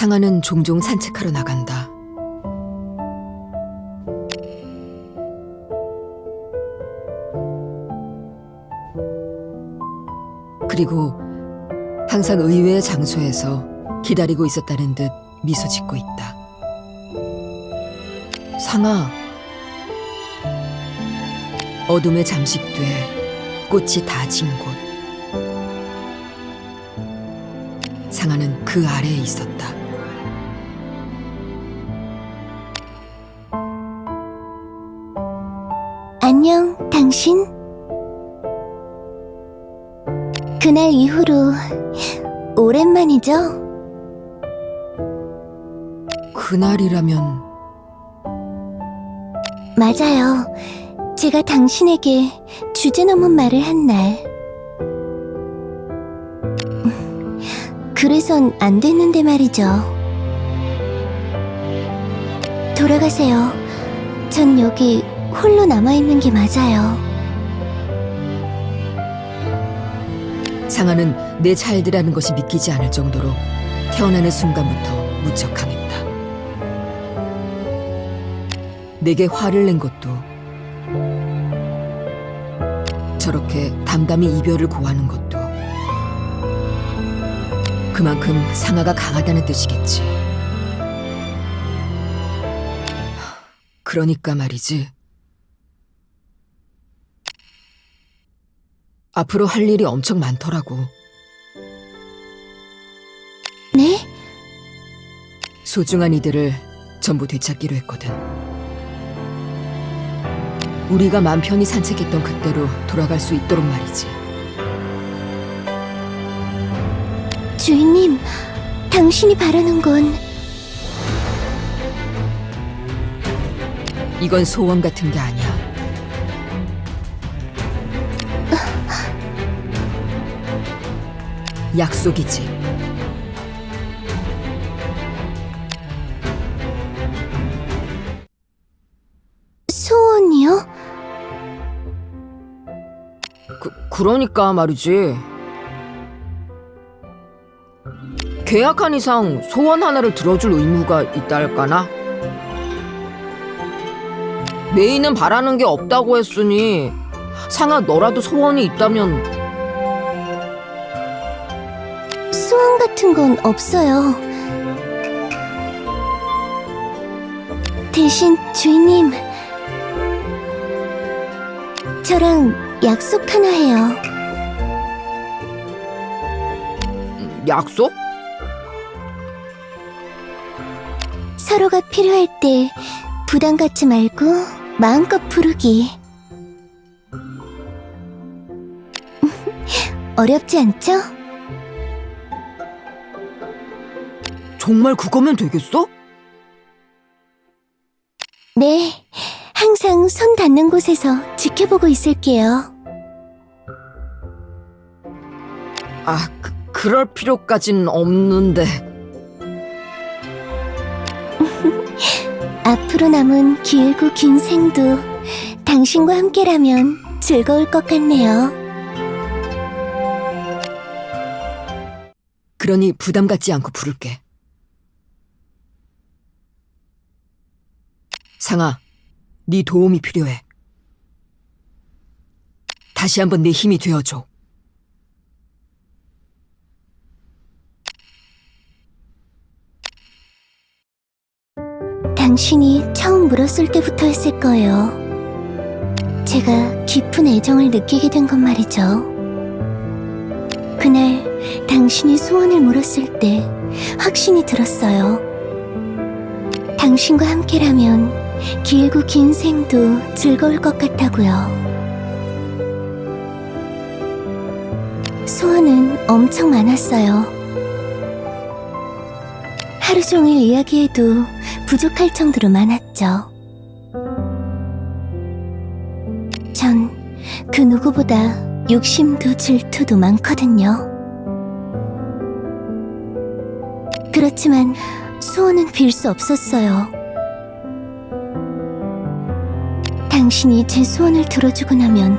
상아는 종종 산책하러 나간다. 그리고 항상 의외의 장소에서 기다리고 있었다는 듯 미소 짓고 있다. 상아, 어둠에 잠식돼 꽃이 다 진 곳. 상아는 그 아래에 있었다. 당신? 그날 이후로 오랜만이죠? 그날이라면 맞아요. 제가 당신에게 주제 넘은 말을 한 날. 그래선 안 됐는데 말이죠. 돌아가세요. 전 여기 홀로 남아있는 게 맞아요. 상아는 내 차일드라는 것이 믿기지 않을 정도로 태어나는 순간부터 무척 강했다. 내게 화를 낸 것도 저렇게 담담히 이별을 고하는 것도 그만큼 상아가 강하다는 뜻이겠지. 그러니까 말이지. 앞으로 할 일이 엄청 많더라고. 네? 소중한 이들을 전부 되찾기로 했거든. 우리가 맘 편히 산책했던 그때로 돌아갈 수 있도록 말이지. 주인님, 당신이 바라는 건 이건 소원 같은 게 아니야. 약속이지. 소원이요? 그, 그러니까 말이지. 계약한 이상 소원 하나를 들어줄 의무가 있다 할까나? 메이는 바라는 게 없다고 했으니 상아 너라도 소원이 있다면 같은 건 없어요. 대신 주인님, 저랑 약속 하나 해요. 약속? 서로가 필요할 때 부담 갖지 말고 마음껏 부르기. 어렵지 않죠? 정말 그거면 되겠어? 네, 항상 손 닿는 곳에서 지켜보고 있을게요. 아, 그, 그럴 필요까진 없는데. 앞으로 남은 길고 긴 생도 당신과 함께라면 즐거울 것 같네요. 그러니 부담 갖지 않고 부를게. 상아, 네 도움이 필요해. 다시 한번 내 힘이 되어줘. 당신이 처음 물었을 때부터였을 거예요. 제가 깊은 애정을 느끼게 된 건 말이죠. 그날 당신이 소원을 물었을 때 확신이 들었어요. 당신과 함께라면 길고 긴 생도 즐거울 것 같다고요. 소원은 엄청 많았어요. 하루 종일 이야기해도 부족할 정도로 많았죠. 전 그 누구보다 욕심도 질투도 많거든요. 그렇지만 소원은 빌 수 없었어요. 당신이 제 소원을 들어주고 나면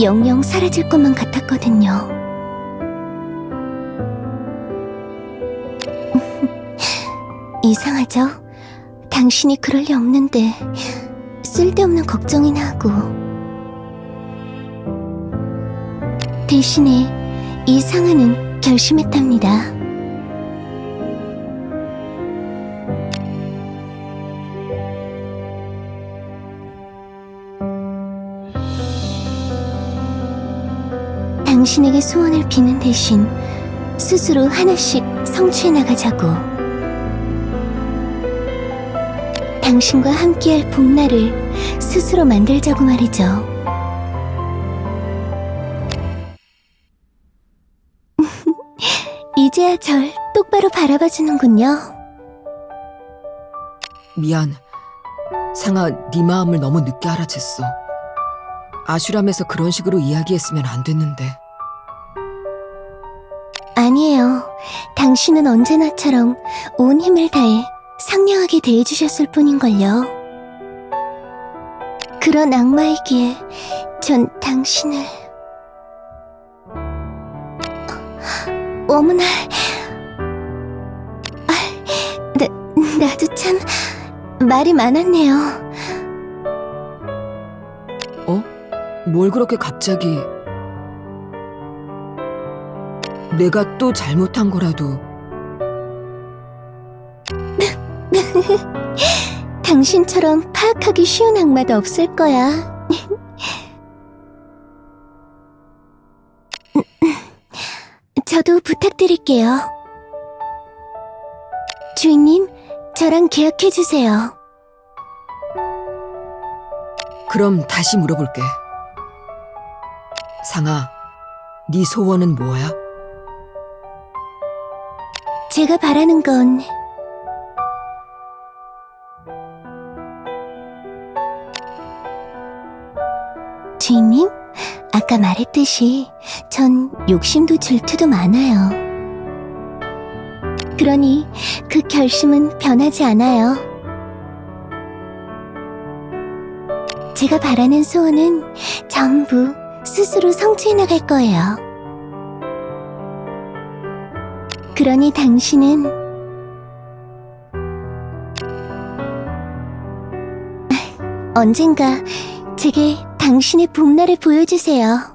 영영 사라질 것만 같았거든요. 이상하죠? 당신이 그럴 리 없는데 쓸데없는 걱정이나 하고 대신에 이 상하는 결심했답니다. 당신에게 소원을 비는 대신 스스로 하나씩 성취해 나가자고. 당신과 함께할 봄날을 스스로 만들자고 말이죠. 이제야 절 똑바로 바라봐 주는군요. 미안. 상아, 네 마음을 너무 늦게 알아챘어. 아슈람에서 그런 식으로 이야기했으면 안 됐는데. 아니에요. 당신은 언제나처럼 온 힘을 다해 상냥하게 대해주셨을 뿐인걸요. 그런 악마이기에 전 당신을... 어머나... 아, 나, 나도 참 말이 많았네요. 뭘 그렇게 갑자기. 내가 또 잘못한 거라도 당신처럼 파악하기 쉬운 악마도 없을 거야. 저도 부탁드릴게요. 주인님, 저랑 계약해주세요. 그럼 다시 물어볼게. 상아, 네 소원은 뭐야? 제가 바라는 건 주인님, 아까 말했듯이 전 욕심도 질투도 많아요. 그러니 그 결심은 변하지 않아요. 제가 바라는 소원은 전부 스스로 성취해 나갈 거예요. 그러니 당신은 언젠가 제게 당신의 봄날을 보여주세요.